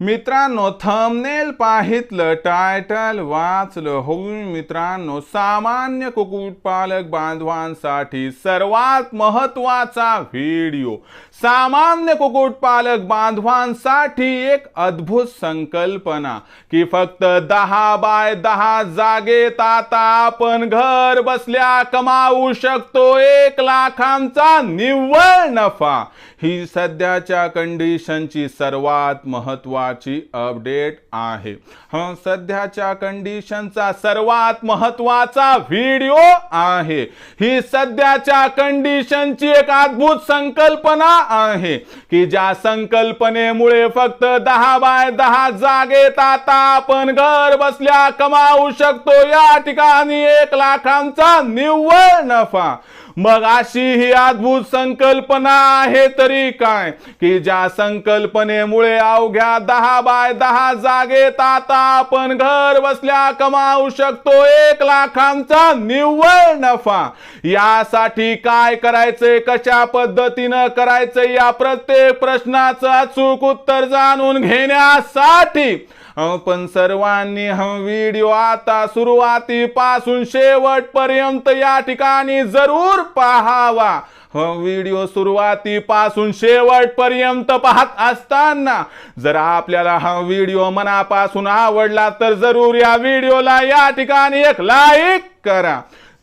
मित्रांनो thumbnail पाहितलं title वाचलं. होऊन मित्रांनो सामान्य कुक्कुटपालक बांधवांसाठी सर्वात महत्त्वाचा व्हिडिओ सामान्य कुक्कुटपालक बांधवांसाठी एक अद्भुत संकल्पना की फक्त दहा बाय दहा जागेत आता आपण घर बसल्या कमावू शकतो एक लाखांचा निव्वळ नफा. ही सध्याच्या कंडिशनची सर्वात महत्वाची अपडेट आहे. हा सध्याच्या कंडिशनचा सर्वात महत्त्वाचा व्हिडिओ आहे. ही सध्याच्या कंडिशनची एक अद्भुत संकल्पना आहे की ज्या संकल्पनेमुळे फक्त दहा बाय दहा जागेत आता आपण घर बसल्या कमावू शकतो. या ठिकाणी एक लाखांचा निव्वळ नफा. मग अशी ही अद्भुत संकल्पना आहे तरी काय? की ज्या संकल्पनेमुळे अवघ्या दहा बाय दहा जागेत आता आपण घर बसल्या कमावू शकतो एक लाखांचा निव्वळ नफा. यासाठी काय करायचंय कशा पद्धतीनं करायचं या प्रत्येक प्रश्नाचं अचूक उत्तर जाणून घेण्यासाठी पण सर्वांनी हा व्हिडिओ आता सुरुवातीपासून शेवटपर्यंत या ठिकाणी जरूर पाहावा. व्हिडिओ सुरुवातीपासून शेवटपर्यंत पाहत असताना जर आपल्याला हा व्हिडिओ मनापासून आवडला तर जरूर या व्हिडिओला या ठिकाणी एक लाईक करा.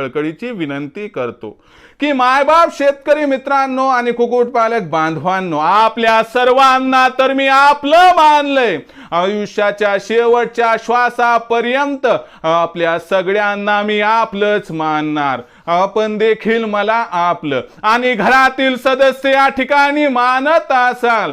कळकळीची विनंती करतो की मायबाप शेतकरी मित्रांनो आणि कुक्कुटपालक बांधवांनो आपल्या सर्वांना तर मी आपलं मानलंय. आयुष्याच्या शेवटच्या श्वासापर्यंत आपल्या सगळ्यांना मी आपलंच मानणार. आपण देखील मला आपलं. आणि घरातील सदस्य या ठिकाणी मानत असाल.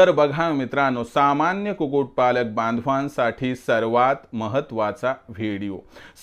तर बघा मित्रांनो सामान्य कुक्कुटपालक बांधवांसाठी सर्वात महत्त्वाचा व्हिडिओ.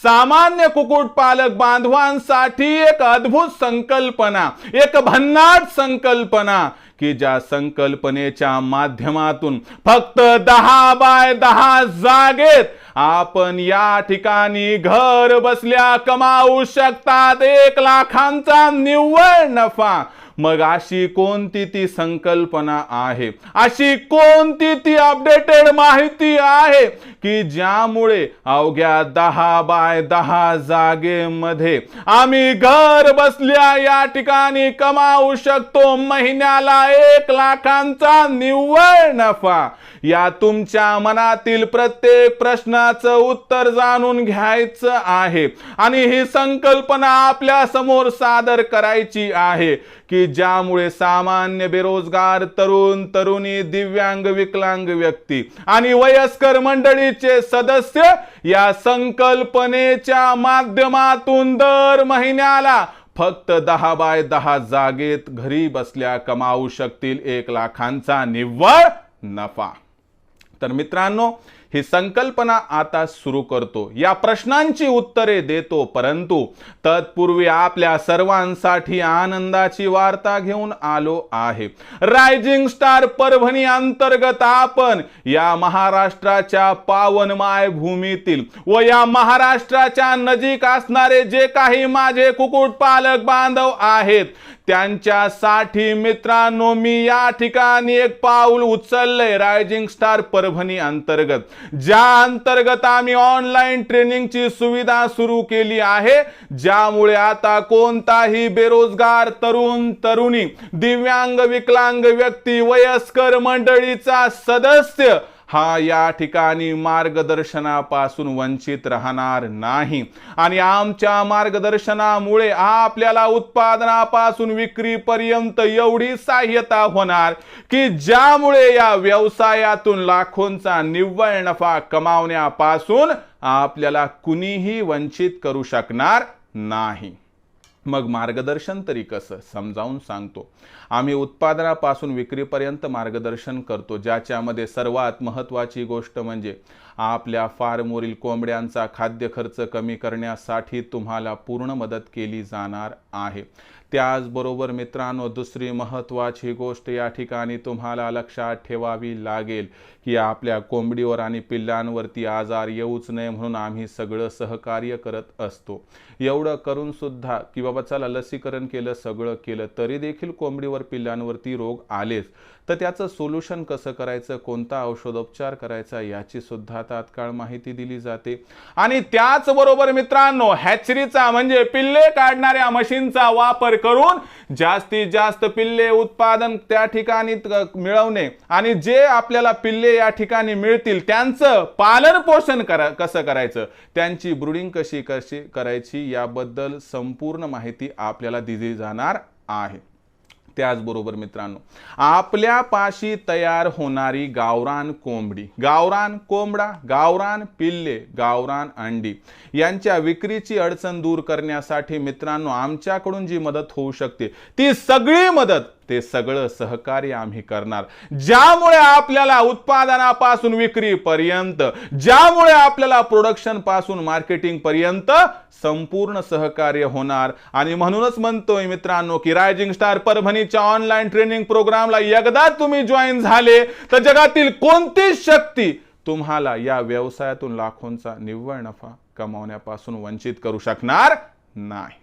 सामान्य कुक्कुटपालक बांधवांसाठी एक अद्भुत संकल्पना एक भन्नाट संकल्पना की ज्या संकल्पनेच्या माध्यमातून फक्त दहा बाय दहा जागेत आपण या ठिकाणी घर बसल्या कमावू शकतात. एक लाखांचा निव्वळ नफा मग अशी कोणती ती संकल्पना आहे? अशी कोणती ती अपडेटेड माहिती आहे की ज्यामुळे अवघ्या दहा बाय दहा जागेमध्ये आम्ही घर बसल्या या ठिकाणी कमावू शकतो महिन्याला एक लाखांचा निव्वळ नफा? या तुमच्या मनातील प्रत्येक प्रश्नाचं उत्तर जाणून घ्यायचं आहे. आणि ही संकल्पना आपल्यासमोर सादर करायची आहे. की ज्यामुळे सामान्य बेरोजगार तरुण तरुणी दिव्यांग विकलांग व्यक्ती आणि वयस्कर मंडळीचे सदस्य या संकल्पनेच्या माध्यमातून दर महिन्याला फक्त दहा बाय दहा जागेत घरी बसल्या कमावू शकतील एक लाखांचा निव्वळ नफा. तर मित्रांनो ही संकल्पना आता सुरू करतो. या प्रश्नांची उत्तरे देतो परंतु तत्पूर्वी आपल्या सर्वांसाठी आनंदाची वार्ता घेऊन आलो आहे. रायझिंग स्टार परभणी अंतर्गत आपण या महाराष्ट्राच्या पावनमाय भूमीतील व या महाराष्ट्राच्या नजीक असणारे जे काही माझे कुक्कुटपालक बांधव आहेत त्यांच्यासाठी मित्रांनो मी या ठिकाणी एक पाऊल उचललंय. रायझिंग स्टार परभणी अंतर्गत. ज्या अंतर्गत आम्ही ऑनलाईन ट्रेनिंगची सुविधा सुरू केली आहे ज्यामुळे आता कोणताही बेरोजगार तरुण तरुणी दिव्यांग विकलांग व्यक्ती वयस्कर मंडळीचा सदस्य हा या ठिकाणी मार्गदर्शनापासून वंचित राहणार नाही. आणि आमच्या मार्गदर्शनामुळे आपल्याला उत्पादनापासून विक्रीपर्यंत एवढी सहाय्यता होणार की ज्यामुळे या व्यवसायातून लाखोंचा निव्वळ नफा कमावण्यापासून आपल्याला कुणीही वंचित करू शकणार नाही. मग मार्गदर्शन तरी कसं? समजावून सांगतो. आम्ही उत्पादनापासून विक्रीपर्यंत मार्गदर्शन करतो ज्याच्यामध्ये सर्वात महत्त्वाची गोष्ट म्हणजे आपल्या फार्मवरील कोंबड्यांचा खाद्य खर्च कमी करण्यासाठी तुम्हाला पूर्ण मदत केली जाणार आहे. त्याचबरोबर मित्रांनो दुसरी महत्त्वाची गोष्ट या ठिकाणी तुम्हाला लक्षात ठेवावी लागेल की आपल्या कोंबडीवर आणि पिल्लांवरती आजार येऊच नये म्हणून आम्ही सगळं सहकार्य करत असतो. एवढं करून सुद्धा की बाबा चला लसीकरण केलं सगळं केलं तरी देखील कोंबडीवर पिल्लांवरती रोग आलेच. तर त्याचं सोल्युशन कसं करायचं? कोणता औषधोपचार करायचा? याची सुद्धा तात्काळ माहिती दिली जाते. आणि त्याचबरोबर मित्रांनो हॅचरीचा म्हणजे पिल्ले काढणाऱ्या मशीनचा वापर करून जास्तीत जास्त पिल्ले उत्पादन त्या ठिकाणी मिळवणे आणि जे आपल्याला पिल्ले या ठिकाणी मिळतील त्यांचं पालन पोषण करा कसं करायचं? त्यांची ब्रुडिंग कशी कशी करायची? याबद्दल संपूर्ण माहिती आपल्याला दिली जाणार आहे. त्याचबरोबर मित्रांनो आपल्या पाशी तयार होणारी गावरान कोंबडी गावरान कोंबडा गावरान पिल्ले गावरान अंडी यांच्या विक्रीची अडचण दूर करण्यासाठी मित्रांनो आमच्याकडून जी मदत होऊ शकते ती सगळी मदत ते सगळं सहकार्य आम्ही करणार. ज्यामुळे आपल्याला उत्पादनापासून विक्रीपर्यंत ज्यामुळे आपल्याला प्रोडक्शनपासून मार्केटिंग पर्यंत संपूर्ण सहकार्य होणार. आणि म्हणूनच म्हणतोय मित्रांनो की रायझिंग स्टार परभणीच्या ऑनलाईन ट्रेनिंग प्रोग्रामला एकदा तुम्ही जॉईन झाले तर जगातील कोणतीच शक्ती तुम्हाला या व्यवसायातून लाखोंचा निव्वळ नफा कमावण्यापासून वंचित करू शकणार नाही?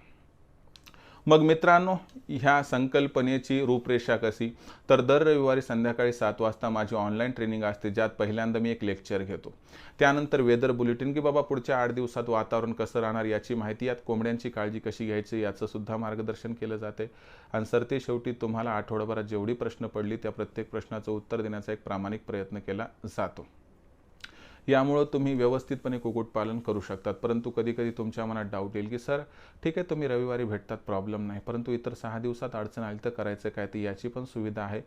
मग मित्रांनो ह्या संकल्पनेची रूपरेषा कशी? तर दर रविवारी संध्याकाळी सात वाजता माझी ऑनलाईन ट्रेनिंग असते ज्यात पहिल्यांदा मी एक लेक्चर घेतो. त्यानंतर वेदर बुलेटिन की बाबा पुढच्या आठ दिवसात वातावरण कसं राहणार याची माहिती यात कोंबड्यांची काळजी कशी घ्यायची याचं सुद्धा मार्गदर्शन केलं जाते. आणि सर ते शेवटी तुम्हाला आठवडाभरात जेवढी प्रश्न पडली त्या प्रत्येक प्रश्नाचं उत्तर देण्याचा एक प्रामाणिक प्रयत्न केला जातो. यामुळं तुम्ही व्यवस्थितपणे कुक्कुटपालन करू शकतात. परंतु कधीकधी तुमच्या मनात डाऊट येईल की सर ठीक आहे तुम्ही रविवारी भेटतात प्रॉब्लेम नाही. परंतु इतर सहा दिवसात अडचण आली तर करायचं काय? तर याची पण सुविधा आहे.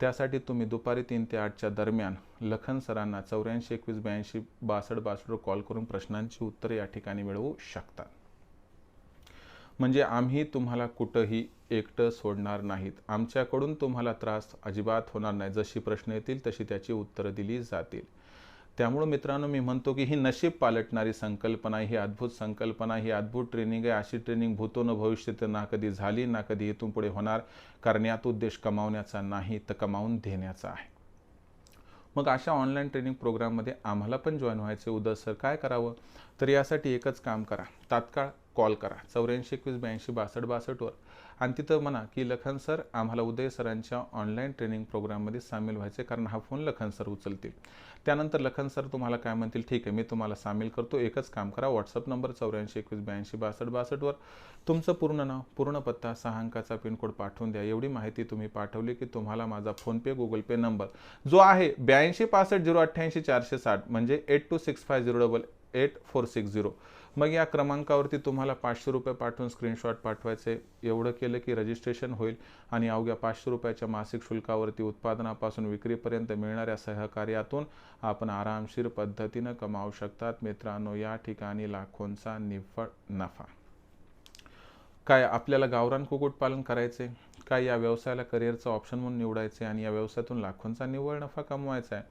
त्यासाठी तुम्ही दुपारी तीन ते आठच्या दरम्यान लखन सरांना चौऱ्याऐंशी एकवीस ब्याऐंशी बासष्ट बासष्टवर कॉल करून प्रश्नांची उत्तरे या ठिकाणी मिळवू शकता म्हणजे आम्ही तुम्हाला कुठंही एकटं सोडणार नाहीत. आमच्याकडून तुम्हाला त्रास अजिबात होणार नाही. जशी प्रश्न येतील तशी त्याची उत्तरं दिली जातील. त्यामुळं मित्रांनो मी म्हणतो की ही नशीब पालटणारी संकल्पना ही अद्भुत संकल्पना ही अद्भुत ट्रेनिंग आहे. अशी ट्रेनिंग भूतो न भविष्यात ना कधी झाली ना कधी इथून पुढे होणार. कारण यात उद्देश कमावण्याचा नाही तर कमावून देण्याचा आहे. मग अशा ऑनलाईन ट्रेनिंग प्रोग्राममध्ये आम्हाला पण जॉईन व्हायचे उद्या सर काय करावं? तर यासाठी एकच काम करा. तात्काळ कॉल करा. चौऱ्याऐंशी एकवीस ब्याऐंशी बासष्ट बासष्टवर आणि तिथं म्हणा की लखन सर आम्हाला उदय सरांच्या ऑनलाईन ट्रेनिंग प्रोग्राममध्ये सामील व्हायचे कारण हा फोन लखन सर उचलतील. त्यानंतर लखन सर तुम्हाला काय म्हणतील? ठीक आहे मी तुम्हाला सामील करतो. एकच काम करा व्हॉट्सअप नंबर चौऱ्याऐंशी एकवीस ब्याऐंशी बासष्ट बासष्टवर तुमचं पूर्ण नाव पूर्ण पत्ता सहा अंकाचा पिनकोड पाठवून द्या. एवढी माहिती तुम्ही पाठवली की तुम्हाला माझा फोनपे गुगल पे नंबर जो आहे ब्याऐंशी पासष्ट झिरो अठ्ठ्याऐंशी चारशे साठ म्हणजे eight two six five zero double eight four six zero मग या क्रमांकावरती तुम्हाला पाचशे रुपये पाठवून स्क्रीनशॉट पाठवायचे. एवढं केलं की रजिस्ट्रेशन होईल आणि अवघ्या पाचशे रुपयाच्या मासिक शुल्कावरती उत्पादनापासून विक्रीपर्यंत मिळणाऱ्या सहकार्यातून आपण आरामशीर पद्धतीनं कमावू शकतात. मित्रांनो या ठिकाणी लाखोंचा निव्वळ नफा. काय आपल्याला गावरान कुक्कुटपालन करायचे काय या व्यवसायाला करिअरचा ऑप्शन म्हणून निवडायचे आणि या व्यवसायातून लाखोंचा निव्वळ नफा कमवायचा आहे?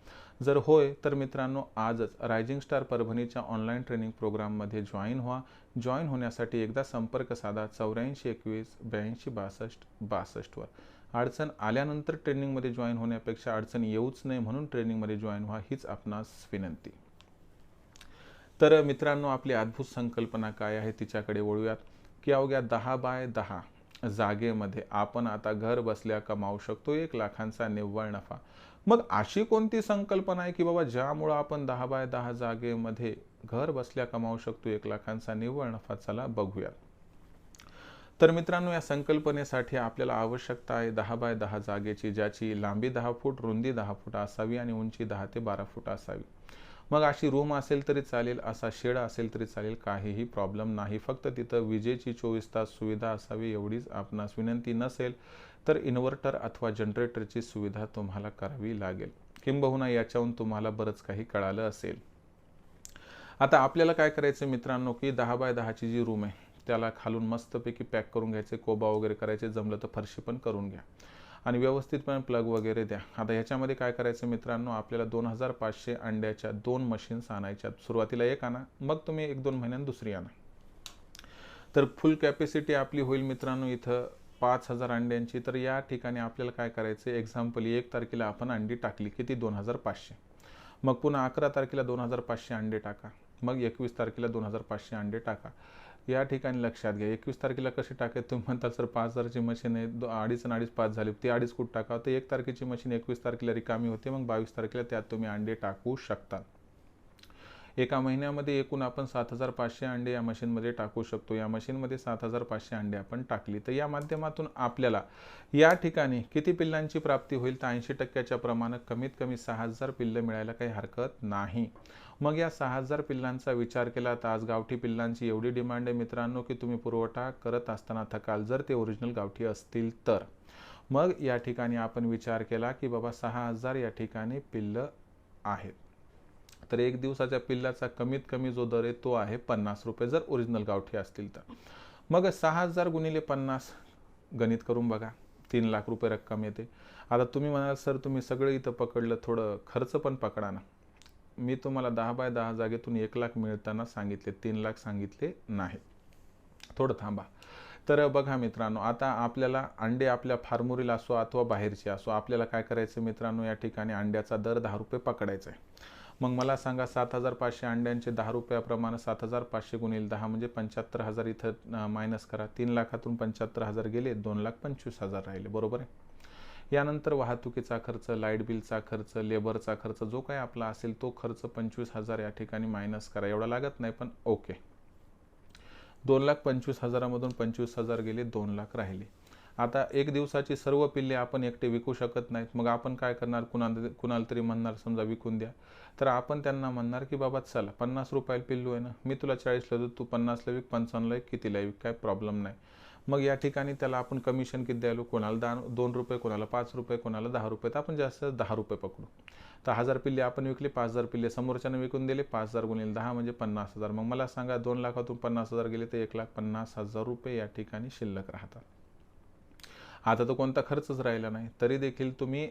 जर होय तर मित्रांनो आजच रायझिंग स्टार परभणीच्या ऑनलाईन ट्रेनिंग प्रोग्राममध्ये जॉईन व्हा. जॉईन होण्यासाठी एकदा संपर्क साधा चौऱ्याऐंशी एकवीस ब्याऐंशी बासष्ट बासष्टवर अडचण आल्यानंतर ट्रेनिंगमध्ये जॉईन होण्यापेक्षा अडचण येऊच नये म्हणून ट्रेनिंगमध्ये जॉईन व्हा हीच आपणास विनंती. तर मित्रांनो आपली अद्भुत संकल्पना काय आहे तिच्याकडे वळूयात. की अवघ्या दहा बाय दहा जागेमध्ये. आपण आता घर बसल्या कमावू शकतो एक लाखांचा निव्वळ नफा. मग अशी कोणती संकल्पना आहे की बाबा ज्यामुळं आपण दहा बाय दहा जागेमध्ये घर बसल्या कमावू शकतो एक लाखांचा निव्वळ नफा? चला बघूयात. तर मित्रांनो या संकल्पनेसाठी आपल्याला आवश्यकता आहे दहा बाय दहा जागेची ज्याची लांबी दहा फूट रुंदी दहा फूट असावी आणि उंची दहा ते बारा फूट असावी. मग अशी रूम असेल तरी चालेल असा शेड असेल तरी चालेल काहीही प्रॉब्लेम नाही. फक्त तिथं विजेची चोवीस तास सुविधा असावी एवढीच आपणास विनंती नसेल तर इन्व्हर्टर अथवा जनरेटरची सुविधा तुम्हाला करावी लागेल. किंबहुना याच्याहून तुम्हाला बरंच काही कळालं असेल. आता आपल्याला काय करायचं मित्रांनो की दहा बाय दहाची जी रूम आहे त्याला खालून मस्तपैकी पॅक करून घ्यायचे कोबा वगैरे करायचे जमलं तर फरशी पण करून घ्या. आणि व्यवस्थितपणे प्लग वगैरे द्या. आता ह्याच्यामध्ये काय करायचं मित्रांनो? आपल्याला दोन हजार पाचशे अंड्याच्या दोन मशीन्स आणायच्या सुरुवातीला एक आणा मग तुम्ही एक दोन महिन्यात दुसरी आणा. तर फुल कॅपॅसिटी आपली होईल मित्रांनो इथं पाच हजार अंड्यांची. तर या ठिकाणी आपल्याला काय करायचं? एक्झाम्पल एक तारखेला आपण अंडी टाकली किती? दोन हजार पाचशे. मग पुन्हा अकरा तारखेला दोन हजार पाचशे अंडे टाका. मग एकवीस तारखेला दोन हजार पाचशे अंडे टाका. या ठिकाणी लक्षात घ्या. एकवीस तारखेला कशी टाकायचं तुम्ही म्हणता सर पाच हजारची मशीन आहे. दो अडीच आणि अडीच पाच झाली. ती अडीच कुठ टाकावं? तर एक तारखेची मशीन एकवीस तारखेला रिकामी होते. मग बावीस तारखेला त्यात तुम्ही अंडे टाकू शकता. एका महिन्यामध्ये एकूण आपण सात हजार पाचशे अंडे या मशीनमध्ये टाकू शकतो. या मशीनमध्ये सात हजार पाचशे अंडे आपण टाकली. तर या माध्यमातून आपल्याला या ठिकाणी किती पिल्लांची प्राप्ती होईल? तर ऐंशी टक्क्याच्या प्रमाणात कमीत कमी सहा हजार पिल्लं मिळायला काही हरकत नाही. मग या सहा हजार पिल्लांचा विचार केला तर आज गावठी पिल्लांची एवढी डिमांड आहे मित्रांनो की तुम्ही पुरवठा करत असताना थकाल. जर ते ओरिजिनल गावठी असतील तर. मग या ठिकाणी आपण विचार केला की बाबा सहा हजार या ठिकाणी पिल्लं आहेत. तर एक दिवसाच्या पिल्लाचा कमीत कमी जो दर आहे तो आहे पन्नास रुपये जर ओरिजिनल गावठी असतील तर. मग सहा हजार गुणिले पन्नास गणित करून बघा. तीन लाख रुपये रक्कम येते. आता तुम्ही म्हणाल सर तुम्ही सगळं इथं पकडलं थोडं खर्च पण पकडा ना. मी तुम्हाला दहा बाय दहा जागेतून एक लाख मिळताना सांगितले तीन लाख सांगितले नाही. थोडं थांबा. तर बघा मित्रांनो आता आपल्याला अंडे आपल्या फार्मोरील असो अथवा बाहेरचे असो आपल्याला काय करायचं मित्रांनो या ठिकाणी अंड्याचा दर दहा रुपये पकडायचा आहे. मग मला सांगा सात हजार पाचशे अंड्यांचे दहा रुपयाप्रमाणे सात हजार पाचशे गुणिले दहा म्हणजे पंच्याहत्तर हजार इथं मायनस करा. तीन लाखातून पंच्याहत्तर हजार गेले दोन लाख पंचवीस हजार राहिले. बरोबर आहे? यानंतर वाहतुकीचा खर्च लाइट बिलचा खर्च लेबरचा खर्च जो काही आपला असेल तो खर्च पंचवीस हजार या ठिकाणी मायनस करा. एवढा लागत नाही पण ओके दोन लाख पंचवीस हजारामधून पंचवीस हजार गेले दोन लाख राहिले. आता एक दिवसाची सर्व पिल्ले आपण एकटे विकू शकत नाहीत. मग आपण काय करणार? कुणा कुणाला तरी म्हणणार समजा विकून द्या. तर आपण त्यांना म्हणणार की बाबा चला पन्नास रुपयाला पिल्लू आहे ना. मी तुला चाळीसला देतो तू पन्नासला विक पंचावन्नला विक कितीला विक काय प्रॉब्लेम नाही. मग या ठिकाणी त्याला आपण कमिशन किती द्यायलो? कोणाला दहा दोन रुपये कोणाला पाच रुपये कोणाला दहा रुपये. तर आपण जास्त दहा रुपये पकडू. तर हजार पिल्ले आपण विकले पाच हजार पिल्ले समोरच्याने विकून दिले पाच हजार गुणिले दहा म्हणजे पन्नास हजार. मग मला सांगा दोन लाखातून पन्नास हजार गेले तर एक लाख पन्नास हजार रुपये या ठिकाणी शिल्लक राहतात. आता तो कोणता खर्चच राहिला नाही. तरी देखील तुम्ही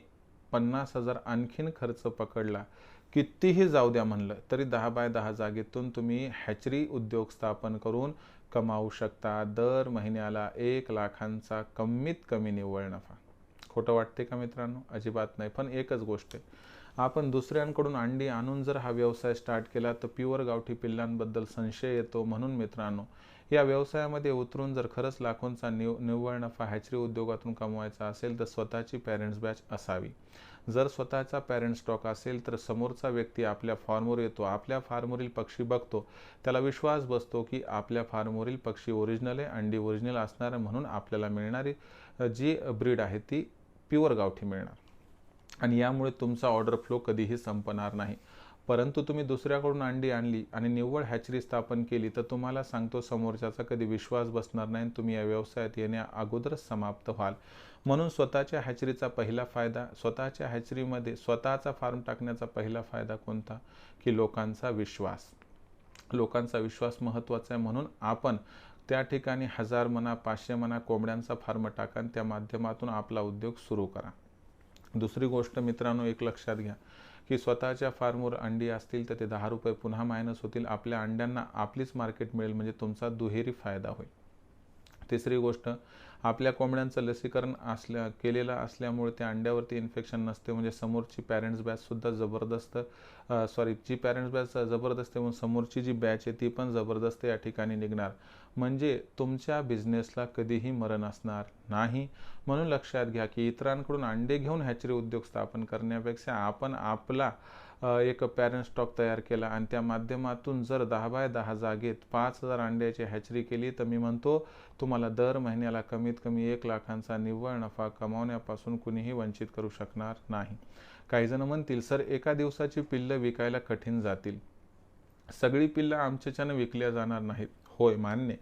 पन्नास हजार आणखीन खर्च पकडला. कितीही जाऊ द्या म्हणलं तरी दहा बाय दहा जागेतून तुम्ही हॅचरी उद्योग स्थापन करून कमावू शकता. दर महिन्याला एक लाखांचा कमीत कमी निव्वळ नफा. खोटं वाटते का मित्रांनो? अजिबात नाही पण एकच गोष्ट आहे. आपण दुसऱ्यांकडून अंडी आणून जर हा व्यवसाय स्टार्ट केला तर प्युअर गावठी पिल्लांबद्दल संशय येतो म्हणून मित्रांनो या व्यवसायामध्ये उतरून जर खरंच लाखोंचा निव निव्वळ नफा हॅचरी उद्योगातून कमवायचा असेल तर स्वतःची पॅरेंट्स बॅच असावी. जर स्वतःचा पॅरेंट स्टॉक असेल तर समोरचा व्यक्ती आपल्या फॉर्मवर येतो आपल्या फार्मवरील पक्षी बघतो. त्याला विश्वास बसतो की आपल्या फार्मवरील पक्षी ओरिजिनल आहे अंडी ओरिजिनल असणार म्हणून आपल्याला मिळणारी जी ब्रीड आहे ती प्युअर गावठी मिळणार. आणि यामुळे तुमचा ऑर्डर फ्लो कधीही संपणार नाही. परंतु तुम्ही दुसऱ्याकडून अंडी आणली आणि निव्वळ हॅचरी स्थापन केली तर तुम्हाला सांगतो समोरच्याचा कधी विश्वास बसणार नाही तुम्ही या व्यवसायात येण्या अगोदरच समाप्त व्हाल. म्हणून स्वतःच्या हॅचरीचा पहिला फायदा स्वतःच्या हॅचरीमध्ये स्वतःचा फार्म टाकण्याचा पहिला फायदा कोणता? की लोकांचा विश्वास. लोकांचा विश्वास महत्त्वाचा आहे म्हणून आपण त्या ठिकाणी हजार म्हणा पाचशे म्हणा कोंबड्यांचा फार्म टाका त्या माध्यमातून आपला उद्योग सुरू करा. दुसरी गोष्ट मित्रांनो एक लक्षात घ्या की स्वतःच्या फार्मवर अंडी असतील तर ते दहा रुपये पुन्हा मायनस होतील. आपल्या अंड्यांना आपलीच मार्केट मिळेल म्हणजे तुमचा दुहेरी फायदा होईल. तिसरी गोष्ट आपल्या कोंबड्यांचं लसीकरण असल्या केलेलं असल्यामुळे त्या अंड्यावरती इन्फेक्शन नसते. म्हणजे समोरची पॅरेंट्स बॅचसुद्धा जबरदस्त सॉरी जी पॅरेंट्स बॅच जबरदस्त म्हणून समोरची जी बॅच आहे ती पण जबरदस्त या ठिकाणी निघणार. म्हणजे तुमच्या बिझनेसला कधीही मरण असणार नाही. म्हणून लक्षात घ्या की इतरांकडून अंडे घेऊन हॅचरी उद्योग स्थापन करण्यापेक्षा आपण आपला एक पॅरेंट स्टॉक तयार केला आणि त्या माध्यमातून जर दहा बाय दहा जागेत पाच हजार अंड्याची हॅचरी केली तर मी म्हणतो तुम्हाला दर महिन्याला कमीत कमी एक लाखांचा निव्वळ नफा कमावण्यापासून कुणीही वंचित करू शकणार नाही. काही जण म्हणतील सर एका दिवसाची पिल्लं विकायला कठीण जातील. सगळी पिल्लं आमच्याच्यानं विकल्या जाणार नाहीत. होय मान्य.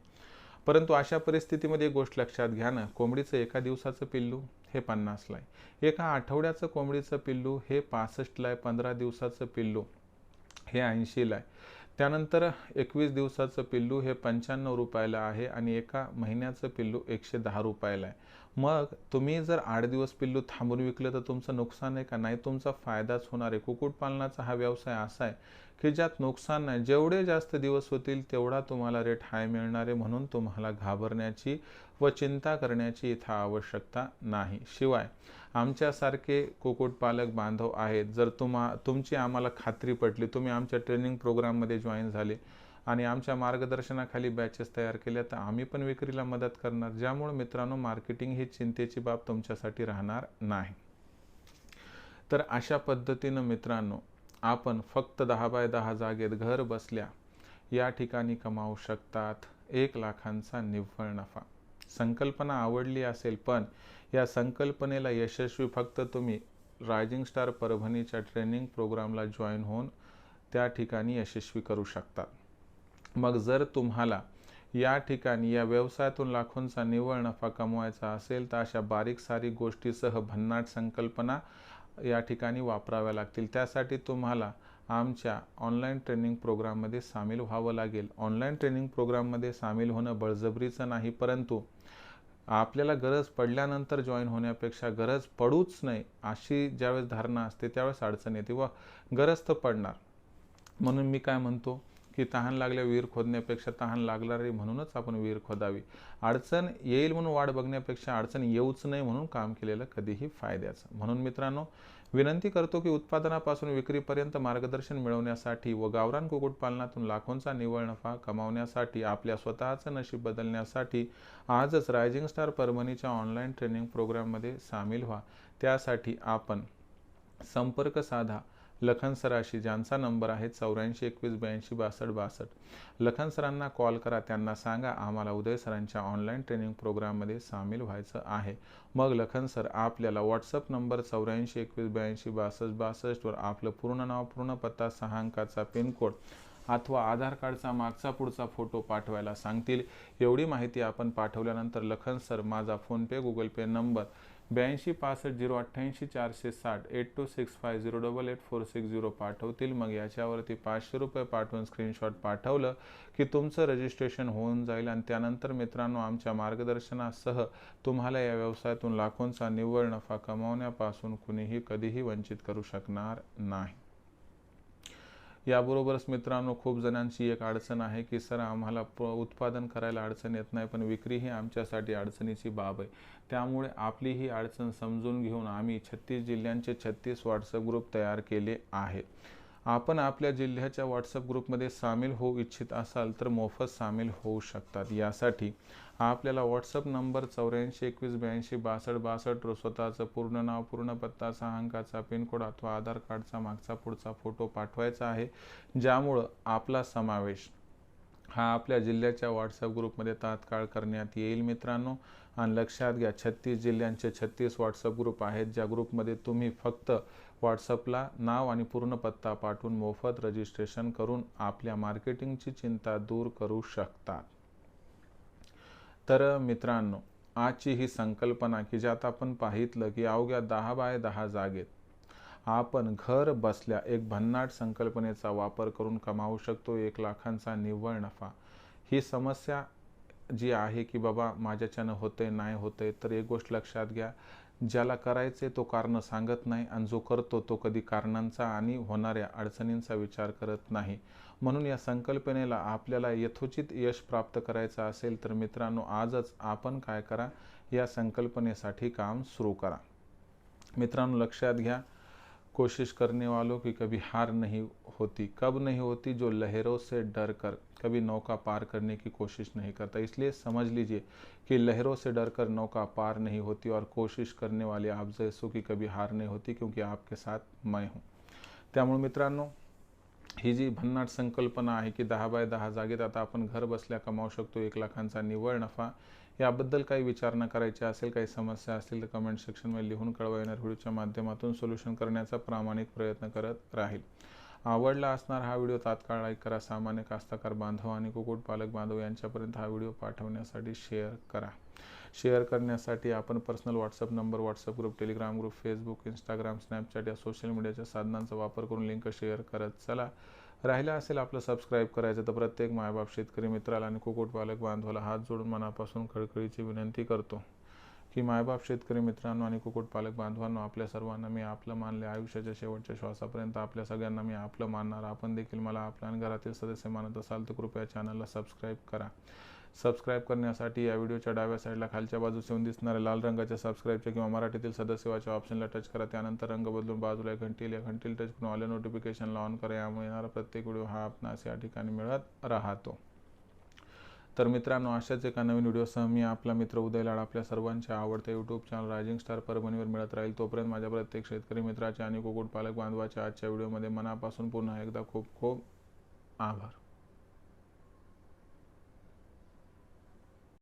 परंतु अशा परिस्थितीमध्ये एक गोष्ट लक्षात घ्या ना कोंबडीचं एका दिवसाचं पिल्लू हे पन्नासला आहे. एका आठवड्याचं कोंबडीचं पिल्लू हे पासष्टला आहे पंधरा दिवसाचं पिल्लू हे ऐंशीला आहे. त्यानंतर एकवीस दिवसाचं पिल्लू हे पंच्याण्णव रुपयाला आहे आणि एका महिन्याचं पिल्लू एकशे दहा रुपयाला आहे. मग तुम्ही जर आठ दिवस पिल्लू थांबून विकलं तर तुमचं नुकसान आहे का? नाही तुमचा फायदाच होणार आहे. कुक्कुटपालनाचा हा व्यवसाय असा आहे की ज्यात नुकसान नाही. जेवढे जास्त दिवस होतील तेवढा तुम्हाला रेट हाय मिळणार आहे म्हणून तुम्हाला घाबरण्याची व चिंता करण्याची इथं आवश्यकता नाही. शिवाय आमच्यासारखे कुक्कुटपालक बांधव आहेत. जर तुम्हा तुमची आम्हाला खात्री पटली तुम्ही आमच्या ट्रेनिंग प्रोग्राममध्ये जॉईन झाले आणि आमच्या मार्गदर्शनाखाली बॅचेस तयार केल्या तर आम्ही पण विक्रीला मदत करणार. ज्यामुळे मित्रांनो मार्केटिंग ही चिंतेची बाब तुमच्यासाठी राहणार नाही. तर अशा पद्धतीनं मित्रांनो आपण फक्त दहा बाय दहा जागेत घर बसल्या या ठिकाणी कमावू शकतात एक लाखांचा निव्वळ नफा. संकल्पना आवडली असेल पण या संकल्पनेला यशस्वी फक्त तुम्ही रायझिंग स्टार परभणीच्या ट्रेनिंग प्रोग्रामला जॉईन होऊन त्या ठिकाणी यशस्वी करू शकता मग जर तुम्हाला या ठिकाणी या व्यवसायातून लाखोंचा निव्वळ नफा कमवायचा असेल तर अशा बारीक सारीक गोष्टीसह भन्नाट संकल्पना या ठिकाणी वापराव्या लागतील. त्यासाठी तुम्हाला आमच्या ऑनलाईन ट्रेनिंग प्रोग्राममध्ये सामील व्हावं लागेल. ऑनलाईन ट्रेनिंग प्रोग्राममध्ये सामील होणं बळजबरीचं नाही परंतु आपल्याला गरज पडल्यानंतर जॉईन होण्यापेक्षा गरज पडूच नाही अशी ज्यावेळेस धारणा असते त्यावेळेस अडचण येते व गरज तर पडणार. म्हणून मी काय म्हणतो की तहान लागल्या विहीर खोदण्यापेक्षा तहान लागणार आहे म्हणूनच आपण विहीर खोदावी. अडचण येईल म्हणून वाट बघण्यापेक्षा अडचण येऊच नाही म्हणून काम केलेलं कधीही फायद्याचं. म्हणून मित्रांनो विनंती करतो की उत्पादनापासून विक्रीपर्यंत मार्गदर्शन मिळवण्यासाठी व गावरान कुक्कुटपालनातून लाखोंचा निव्वळ नफा कमावण्यासाठी आपल्या स्वतःचं नशीब बदलण्यासाठी आजच रायझिंग स्टार परभणीच्या ऑनलाईन ट्रेनिंग प्रोग्राममध्ये सामील व्हा. त्यासाठी आपण संपर्क साधा. लखन सराशी ज्यांचा नंबर आहे चौऱ्याऐंशी एकवीस ब्याऐंशी बासष्ट बासष्ट. लखन सरांना कॉल करा त्यांना सांगा आम्हाला उदय सरांच्या ऑनलाईन ट्रेनिंग प्रोग्राममध्ये सामील व्हायचं आहे. मग लखन सर आपल्याला व्हॉट्सअप नंबर चौऱ्याऐंशी एकवीस ब्याऐंशी बासष्ट बासष्टवर आपलं पूर्ण नाव पूर्ण पत्ता सहा अंकाचा पिनकोड अथवा आधार कार्डचा मागचा पुढचा फोटो पाठवायला सांगतील. एवढी माहिती आपण पाठवल्यानंतर लखन सर माझा फोनपे गुगल पे नंबर ब्याऐंशी पासष्ट झिरो अठ्ठ्याऐंशी चारशे साठ eight two six five zero double eight four six zero पाठवतील. मग याच्यावरती पाचशे रुपये पाठवून स्क्रीनशॉट पाठवलं की तुमचं रजिस्ट्रेशन होऊन जाईल आणि त्यानंतर मित्रांनो आमच्या मार्गदर्शनासह तुम्हाला या व्यवसायातून लाखोंचा निव्वळ नफा कमावण्यापासून कुणीही कधीही वंचित करू शकणार नाही. याबरोबरच मित्रांनो खूप जणांची एक अडचण आहे की सर आम्हाला उत्पादन करायला अडचण येत नाही पण विक्री ही आमच्यासाठी अडचणीची बाब आहे. त्यामुळे आपली ही अडचण समजून घेऊन आम्ही छत्तीस जिल्ह्यांचे छत्तीस व्हॉट्सअप ग्रुप तयार केले आहेत आपण आपल्या जिल्ह्याच्या व्हॉट्सअप ग्रुपमध्ये सामील होऊ इच्छित असाल तर मोफत सामील होऊ शकतात. यासाठी आपल्याला व्हॉट्सअप नंबर चौऱ्याऐंशी एकवीस ब्याऐंशी बासष्ट बासष्ट स्वतःचं पूर्ण नाव पूर्ण पत्ता सहा अंकाचा पिनकोड अथवा आधार कार्डचा मागचा पुढचा फोटो पाठवायचा आहे ज्यामुळं आपला समावेश हा आपल्या जिल्ह्याच्या व्हॉट्सअप ग्रुपमध्ये तात्काळ करण्यात येईल मित्रांनो. आणि लक्षात घ्या छत्तीस जिल्ह्यांचे छत्तीस व्हॉट्सअप ग्रुप आहेत ज्या ग्रुपमध्ये तुम्ही फक्त व्हॉट्सअपला नाव आणि पूर्ण पत्ता पाठवून मोफत रजिस्ट्रेशन करून आपल्या मार्केटिंगची चिंता दूर करू शकतात तर मित्रांनो आजची ही संकल्पना की ज्यात आपण पाहितलं की अवघ्या दहा बाय दहा जागेत आपण घर बसल्या एक भन्नाट संकल्पनेचा वापर करून कमावू शकतो एक लाखांचा निव्वळ नफा. ही समस्या जी आहे की बाबा माझ्याच्यानं होते नाही होते तर एक गोष्ट लक्षात घ्या. ज्याला करायचे तो कारण सांगत नाही आणि जो करतो तो कधी कारणांचा आणि होणाऱ्या अडचणींचा विचार करत नाही. म्हणून या संकल्पनेला आपल्याला यथोचित यश प्राप्त करायचं असेल तर मित्रांनो आजच आपण काय करा या संकल्पनेसाठी काम सुरू करा. मित्रांनो लक्षात घ्या कोशिश करने वालों की कभी हार नहीं होती, कब नहीं होती जो लहरों से डर कर कभी नौका पार करने की कोशिश नहीं करता। इसलिए समझ लीजिए कि लहरों से डर कर नौका पार नहीं होती और कोशिश करने वाले आप जैसों की कभी हार नहीं होती क्योंकि आपके साथ मैं हूँ। त्यामुळे मित्रांनो, ही जी भन्नाट संकल्पना आहे की दहा बाय दहा जागेत आता आपण घर बसल्या कमावू शकतो, एक लाखांचा निव्वळ नफा याबद्दल काही विचारणा करायची असेल काही समस्या असतील तर कमेंट सेक्शनमध्ये लिहून कळवा. येणार व्हिडिओच्या माध्यमातून सोल्युशन करण्याचा प्रामाणिक प्रयत्न करत राहील. आवडला असणार हा व्हिडिओ तात्काळ लाईक करा. सामान्य कास्तकार बांधव आणि कुक्कुटपालक बांधव यांच्यापर्यंत हा व्हिडिओ पाठवण्यासाठी शेअर करा. शेअर करण्यासाठी आपण personal WhatsApp number WhatsApp group Telegram group Facebook Instagram Snapchat या सोशल मीडियाच्या साधनांचा वापर करून लिंक शेअर करत चला. राहिलं असेल आपलं सबस्क्राईब करायचं तर प्रत्येक मायबाप शेतकरी मित्राला आणि कुक्कुटपालक बांधवाला हात जोडून मनापासून खळखळीची विनंती करतो की मायबाप शेतकरी मित्रांनो आणि कुक्कुटपालक बांधवांनो आपल्या सर्वांना मी आपलं मानले आयुष्याच्या शेवटच्या श्वासापर्यंत आपल्या सगळ्यांना मी आपलं मानणार. आपण देखील मला आपल्या आणि घरातील सदस्य मानत असाल तर कृपया चॅनलला सबस्क्राईब करा. सबस्क्राईब करण्यासाठी या व्हिडिओच्या डाव्या साईडला खालच्या बाजूस येऊन दिसणाऱ्या लाल रंगाच्या सबस्क्राईबच्या किंवा मराठीतील सदस्यवाच्या ऑप्शनला टच करा. त्यानंतर रंग बदलून बाजूला एक घंटील या घंटील टच करून ऑल नोटिफिकेशनला ऑन करा. यामुळे येणारा प्रत्येक व्हिडिओ हा आपणास या ठिकाणी मिळत राहतो. तर मित्रांनो अशाच एका नवीन व्हिडिओसह मी आपला मित्र उदय लाड आपल्या सर्वांच्या आवडत्या यूट्यूब चॅनल रायझिंग स्टार परभणीवर मिळत राहील. तोपर्यंत माझ्या प्रत्येक शेतकरी मित्राच्या आणि कुक्कुटपालक बांधवाच्या आजच्या व्हिडिओमध्ये मनापासून पुन्हा एकदा खूप खूप आभार.